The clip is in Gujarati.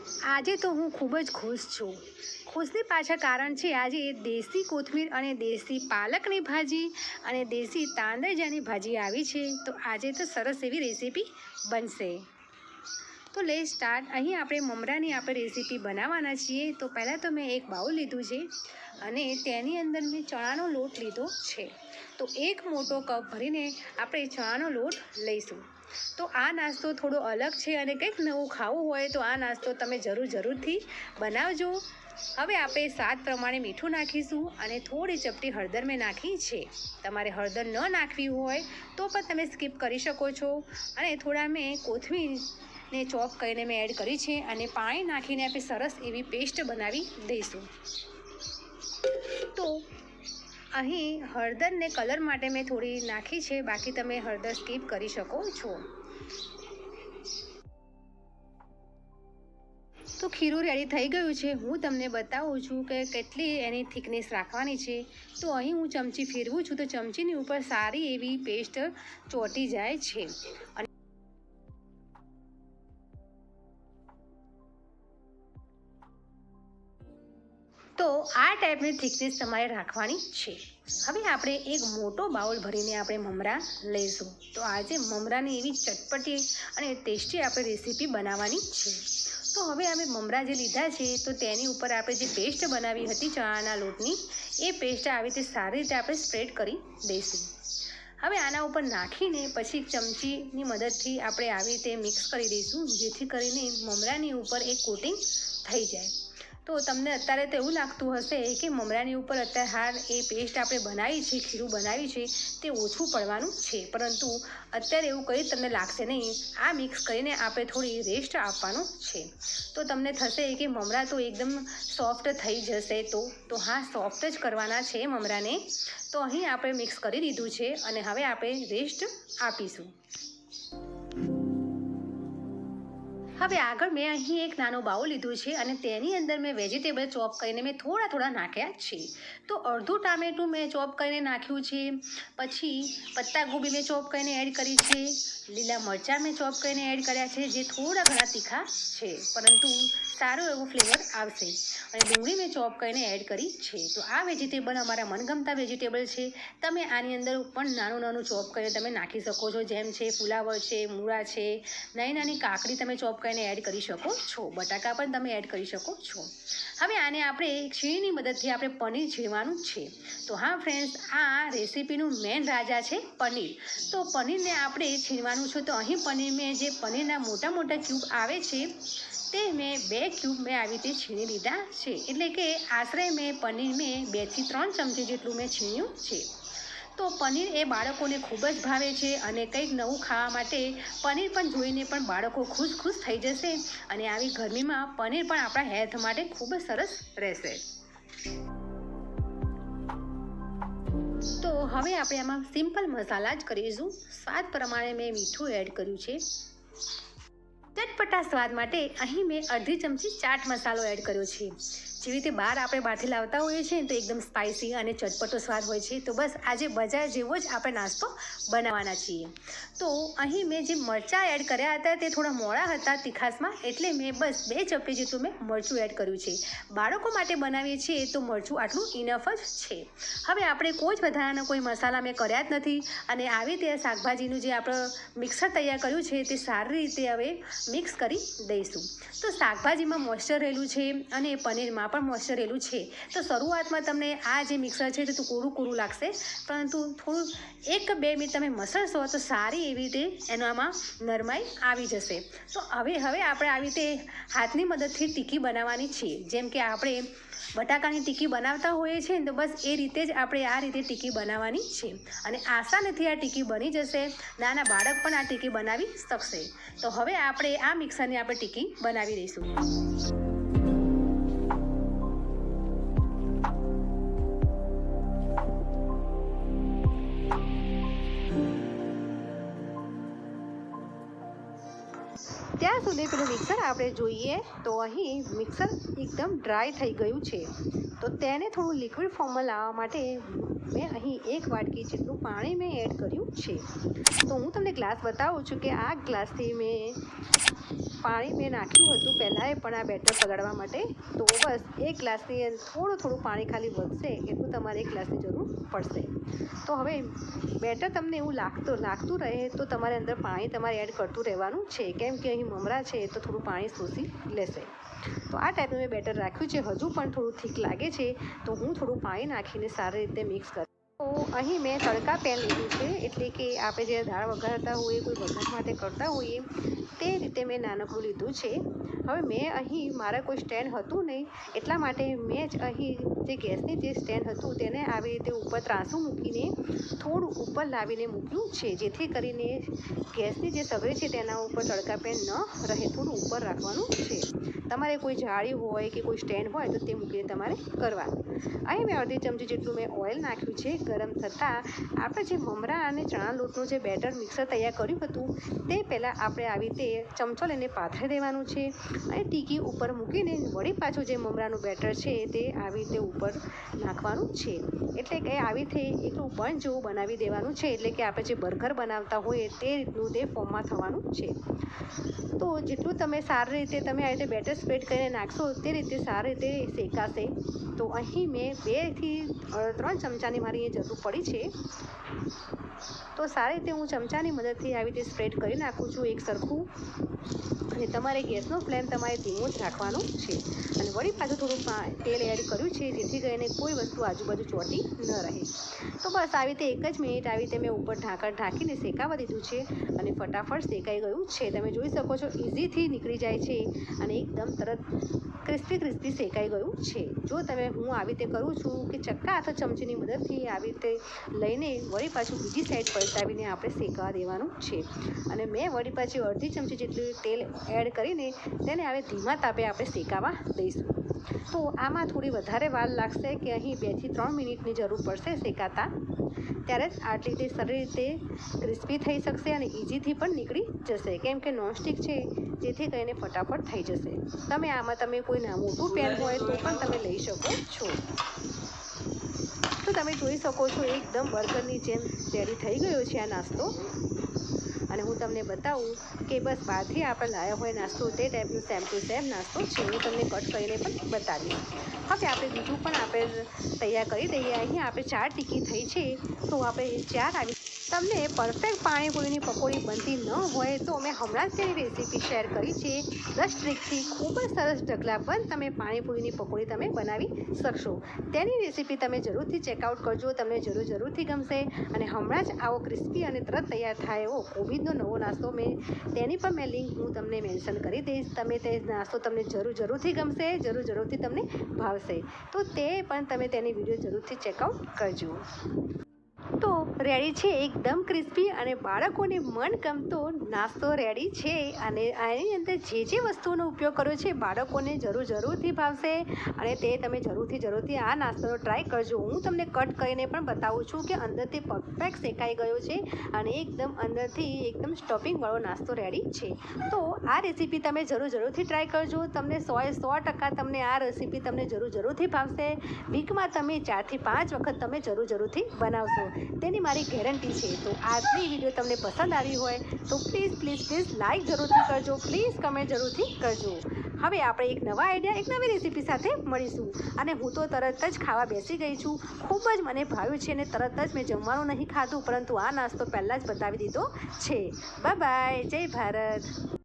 આજે તો હું ખૂબ જ ખુશ છું. ખુશની પાછળ કારણ છે આજે દેશી કોથમીર અને દેશી પાલકની ભાજી અને દેશી તાંદજાની ભાજી આવી છે. તો આજે તો સરસ એવી રેસીપી બનશે. તો લે સ્ટાર્ટ અહીં આપણે મમરાની આપણે રેસીપી બનાવવાના છીએ. તો પહેલાં તો મેં એક બાઉલ લીધું છે અને તેની અંદર મેં ચણાનો લોટ લીધો છે. તો એક મોટો કપ ભરીને આપણે ચણાનો લોટ લઈશું. તો આ નાસ્તો થોડો અલગ છે અને કંઈક નવું ખાવું હોય તો આ નાસ્તો તમે જરૂર જરૂરથી બનાવજો. હવે આપણે સ્વાદ પ્રમાણે મીઠું નાખીશું અને થોડી ચપટી હળદર મેં નાખી છે. તમારે હળદર ન નાખવી હોય તો પણ તમે સ્કીપ કરી શકો છો. અને થોડા મેં કોથમીરને ચોપ કરીને મેં એડ કરી છે અને પાણી નાખીને આપણે સરસ એવી પેસ્ટ બનાવી દઈશું. તો અહીં હળદરને કલર માટે મેં થોડી નાખી છે. બાકી તમે હળદર સ્કીપ કરી શકો છો. તો ખીરું રેડી થઈ ગયું છે. હું તમને બતાવું છું કે કેટલી એની થિકનેસ રાખવાની છે. તો અહીં હું ચમચી ફેરવું છું તો ચમચીની ઉપર સારી એવી પેસ્ટ ચોંટી જાય છે. અને તો આ ટાઈપની થિકનેસ તમારે રાખવાની છે. હવે આપણે એક મોટો બાઉલ ભરીને આપણે મમરા લઈશું. તો આજે મમરાની એવી ચટપટી અને ટેસ્ટી આપણે રેસીપી બનાવવાની છે. તો હવે અમે મમરા જે લીધા છે, તો તેની ઉપર આપણે જે પેસ્ટ બનાવી હતી ચણાના લોટની, એ પેસ્ટ આવી રીતે સારી રીતે આપણે સ્પ્રેડ કરી દઈશું. હવે આના ઉપર નાખીને પછી ચમચીની મદદથી આપણે આવી રીતે મિક્સ કરી દઈશું, જેથી કરીને મમરાની ઉપર એક કોટિંગ થઈ જાય. તો તમને અત્યારે તો એવું લાગતું હશે કે મમરાની ઉપર અત્યારે હાર એ પેસ્ટ આપણે બનાવી છે, ખીરું બનાવી છે, તે ઓછું પડવાનું છે. પરંતુ અત્યારે એવું કંઈ તમને લાગશે નહીં. આ મિક્સ કરીને આપણે થોડી રેસ્ટ આપવાનું છે. તો તમને થશે કે મમરા તો એકદમ સોફ્ટ થઈ જશે તો. તો હા સોફ્ટ જ કરવાના છે મમરાને. તો અહીં આપણે મિક્સ કરી દીધું છે અને હવે આપણે રેસ્ટ આપીશું. હવે આગળ મેં અહીં એક નાનો બાઉલ લીધું છે અને તેની અંદર મેં વેજીટેબલ ચોપ કરીને મેં થોડા થોડા નાખ્યા છે. તો અડધું ટામેટું મેં ચોપ કરીને નાખ્યું છે. પછી પત્તાગોબી મેં ચોપ કરીને એડ કરી છે. લીલા મરચાં મેં ચોપ કરીને એડ કર્યા છે, જે થોડા ઘણા તીખા છે. પરંતુ સારો એવો ફ્લેવર આવશે. અને ડુંગળી મેં ચોપ કરીને એડ કરી છે. તો આ વેજીટેબલ અમારા મનગમતા વેજીટેબલ છે. તમે આની અંદર પણ નાનું નાનું ચોપ કરીને તમે નાખી શકો છો. જેમ છે, ફુલાવર છે, મૂળા છે. નાની નાની કાકડી તમે ચોપ કરીને એડ કરી શકો છો. બટાકા પણ તમે એડ કરી શકો છો. હવે આને આપણે છીણીની મદદથી આપણે પનીર છીણવાનું છે. તો હા ફ્રેન્ડ્સ આ રેસીપીનું મેન રાજા છે પનીર. તો પનીરને આપણે છીણવાનું છે. તો અહીં પનીર મેં જે પનીરના મોટા મોટા ક્યુબ આવે છે તે મેં બે ક્યુબ મેં આવી રીતે છીણી લીધા છે. એટલે કે આશરે મેં પનીર મેં બેથી ત્રણ ચમચી જેટલું મેં છીણ્યું છે. તો પનીર એ બાળકોને ખૂબ જ ભાવે છે અને કંઈક નવું ખાવા માટે પનીર પણ જોઈને પણ બાળકો ખુશ ખુશ થઈ જશે અને આવી ગરમીમાં પનીર પણ આપણા હેલ્થ માટે ખૂબ જ સરસ રહેશે. તો હવે આપણે આમાં સિમ્પલ મસાલા જ કરીશું. સ્વાદ પ્રમાણે મેં મીઠું એડ કર્યું છે. ચટપટા સ્વાદ માટે અહીં મેં અડધી ચમચી ચાટ મસાલો એડ કર્યો છે. જેવી રીતે બહાર આપણે બહારથી લાવતા હોઈએ છીએ તો એકદમ સ્પાઇસી અને ચટપટો સ્વાદ હોય છે. તો બસ આજે બજાર જેવો જ આપણે નાસ્તો બનાવવાના છીએ. તો અહીં મેં જે મરચાં એડ કર્યા હતા તે થોડા મોડા હતા તીખાસમાં એટલે મેં બસ બે ચપટી જેટલું મેં મરચું એડ કર્યું છે. બાળકો માટે બનાવીએ છીએ તો મરચું આટલું ઇનફ જ છે. હવે આપણે કોઈ જ વધારાના કોઈ મસાલા મેં કર્યા જ નથી અને આવી રીતે શાકભાજીનું જે આપણે મિક્સર તૈયાર કર્યું છે તે સારી રીતે હવે મિક્સ કરી દઈશું. તો શાકભાજીમાં મોઇસ્ચર રહેલું છે અને પનીરમાં પણ મોઈશ્ચરેલું છે. તો શરૂઆતમાં તમને આ જે મિક્સર છે તે તો કોરું કોરું લાગશે, પરંતુ થોડું એક બે મિનિટ તમે મસળશો તો સારી એવી રીતે એનામાં નરમાઈ આવી જશે. તો હવે હવે આપણે આવી રીતે હાથની મદદથી ટીકી બનાવવાની છે. જેમ કે આપણે બટાકાની ટીકી બનાવતા હોઈએ છીએ ને તો બસ એ રીતે જ આપણે આ રીતે ટીકી બનાવવાની છે. અને આસાનીથી આ ટીકી બની જશે. નાના બાળક પણ આ ટીકી બનાવી શકશે. તો હવે આપણે આ મિક્સરની આપણે ટીકી બનાવી દઈશું. સુધી પેલું મિક્સર આપણે જોઈએ તો અહીં મિક્સર એકદમ ડ્રાય થઈ ગયું છે. તો તેને થોડું લિક્વિડ ફોર્મમાં લાવવા માટે મેં અહીં એક વાટકી જેટલું પાણી મેં એડ કર્યું છે. તો હું તમને ગ્લાસ બતાવું છું કે આ ગ્લાસથી મેં પાણી મેં નાખ્યું હતું પહેલાં પણ આ બેટર પગાડવા માટે. તો બસ, એક ગ્લાસની થોડું થોડું પાણી ખાલી વધશે, એટલું તમારે એક ગ્લાસની જરૂર પડશે. તો હવે, બેટર તમને એવું લાગતું લાગતું રહે તો તમારે અંદર પાણી તમારે એડ કરતું રહેવાનું છે. કેમ કે અહીં મમરા છે, તો થોડું પાણી શોષી લેશે. તો આ ટાઈપનું મેં બેટર રાખ્યું છે. હજુ પણ થોડું થીક લાગે છે, તો હું થોડું પાણી નાખીને સારી રીતે મિક્સ કરું તો અહીં મેં તડકા પેન લીધું છે, એટલે કે આપણે જે દાળ વઘારતા હોઈએ, કોઈ વઘાર માટે કરતા હોઈએ, તે રીતે મેં નાનકડું લીધું છે. હવે મેં અહીં મારા કોઈ સ્ટેન્ડ હતું નહીં, એટલા માટે મેં જ અહીં જે ગેસની જે સ્ટેન્ડ હતું તેને આવી રીતે ઉપર ત્રાંસું મૂકીને થોડું ઉપર લાવીને મૂક્યું છે, જેથી કરીને ગેસની જે સગડી છે તેના ઉપર તડકા પેન ન રહે, થોડું ઉપર રાખવાનું છે. તમારે કોઈ જાળી હોય કે કોઈ સ્ટેન્ડ હોય તો તે મૂકીને તમારે કરવાનું અહીં મેં અડધી ચમચી જેટલું મેં ઓઇલ નાખ્યું છે. ગરમ થતાં આપણે જે મમરા અને ચણા લોટનું જે બેટર મિક્સર તૈયાર કર્યું હતું, તે પહેલાં આપણે આવી રીતે ચમચો લઈને પાથરી દેવાનું છે. અને ટીકી ઉપર મૂકીને વળી પાછું જે મમરાનું બેટર છે તે આવી રીતે ઉપર નાખવાનું છે. એટલે કે આવી રીતે એકલું બન જેવું બનાવી દેવાનું છે. એટલે કે આપણે જે બર્ગર બનાવતા હોઈએ તે રીતનું તે ફોર્મમાં થવાનું છે. તો જેટલું તમે સારી રીતે તમે આવી રીતે બેટર સ્પ્રેડ કરીને નાખશો તે રીતે સારી રીતે શેકાશે. તો અહીં મેં બેથી ત્રણ ચમચાની મારી એ જરૂર પડી છે. તો સારી રીતે હું ચમચાની મદદથી આવી રીતે સ્પ્રેડ કરી નાખું છું એક સરખું. અને તમારે ગેસનો ફ્લેમ તમારે ધીમો જ રાખવાનો છે. અને વળી પાછું થોડું તેલ એડ કર્યું છે, જેથી કરીને કોઈ વસ્તુ આજુબાજુ ચોટી ન રહે. તો બસ આવી રીતે એક જ મિનિટ આવી રીતે મેં ઉપર ઢાંકણ ઢાંકીને શેકાવા દીધું છે અને ફટાફટ શેકાઈ ગયું છે. તમે જોઈ શકો છો ઇઝીથી નીકળી જાય છે અને એકદમ તરત ક્રિસ્પી ક્રિસ્પી શેકાઈ ગયું છે. જો તમે હું આવી રીતે કરું છું કે ચક્કા અથવા ચમચીની મદદથી આવી રીતે લઈને વળી પાછું બીજી સાઈડ પલટાવીને આપણે શેકાવા દેવાનું છે. અને મેં વળી પાછી અડધી ચમચી જેટલું તેલ એડ કરીને તેને હવે ધીમા તાપે આપણે શેકાવા દઈશું. તો આમાં થોડી વધારે વાર લાગશે કે અહીં બેથી ત્રણ મિનિટની જરૂર પડશે શેકાતા. ત્યારે જ આટલી રીતે સરળ રીતે ક્રિસ્પી થઈ શકશે અને ઇઝીથી પણ નીકળી જશે. કેમ કે નોનસ્ટિક છે, જેથી કરીને ફટાફટ થઈ જશે. તમે આમાં તમે કોઈ ના મોટું પેન હોય તો પણ તમે લઈ શકો છો. તો તમે જોઈ શકો છો, એકદમ બર્ગરની જેમ રેડી થઈ ગયો છે આ નાસ્તો. અને હું તમને બતાવું કે બસ બહારથી આપણે લાયો હોય નાસ્તો તે ટાઈપનું સેમ ટુ સેમ નાસ્તો છે, હું તમને કટ કરીને પણ બતાવીશ. હવે આપણે બીજું પણ આપણે તૈયાર કરી દઈએ. અહીંયા આપણે ચાર ટીકી થઈ છે, તો આપણે ચાર આવી તમને પરફેક્ટ પાણીપુરીની પકોડી બનતી ન હોય તો મેં હમણાં જ તેની રેસીપી શેર કરી છે. દસ ટ્રીકથી ખૂબ જ સરસ ઢગલા પર તમે પાણીપુરીની પકોડી તમે બનાવી શકશો. તેની રેસીપી તમે જરૂરથી ચેકઆઉટ કરજો, તમને જરૂર જરૂરથી ગમશે. અને હમણાં જ આવો ક્રિસ્પી અને તરત તૈયાર થાય એવો કોબીજનો નવો નાસ્તો મેં, તેની પણ મેં લિંક હું તમને મેન્શન કરી દઈશ. તમે તે નાસ્તો તમને જરૂર જરૂરથી ગમશે, જરૂર જરૂરથી તમને ભાવશે. તો તે પણ તમે તેની વીડિયો જરૂરથી ચેકઆઉટ કરજો. રેડી છે, એકદમ ક્રિસ્પી અને બાળકોને મનગમતો નાસ્તો રેડી છે અને આની અંદર જે જે વસ્તુઓનો ઉપયોગ કર્યો છે, બાળકોને જરૂર જરૂરથી ભાવશે અને તે તમે જરૂરથી જરૂરથી આ નાસ્તાનો ટ્રાય કરજો. હું તમને કટ કરીને પણ બતાવું છું કે અંદરથી પરફેક્ટ શેકાઈ ગયો છે અને એકદમ અંદરથી એકદમ સ્ટોપિંગવાળો નાસ્તો રેડી છે. તો આ રેસીપી તમે જરૂર જરૂરથી ટ્રાય કરજો. તમને સો એ સો ટકા તમને આ રેસીપી તમને જરૂર જરૂરથી ભાવશે. વીકમાં તમે ચારથી પાંચ વખત તમે જરૂર જરૂરથી બનાવશો. તેની મારી ગેરંટી છે. તો આજની વીડિયો તમને પસંદ આવી હોય, તો પ્લીઝ પ્લીઝ પ્લીઝ લાઇક જરૂરથી કરજો. પ્લીઝ કમેન્ટ જરૂરથી કરજો. હવે આપણે એક નવા આઈડિયા, એક નવી રેસીપી સાથે મળીશું. અને હું તો તરત જ ખાવા બેસી ગઈ છું. ખૂબ જ મને ભાવ્યું છે અને તરત જ મેં જમવાનું નહીં ખાધું, પરંતુ આ નાસ્તો પહેલાં જ બતાવી દીધો છે. Bye bye. જય ભારત.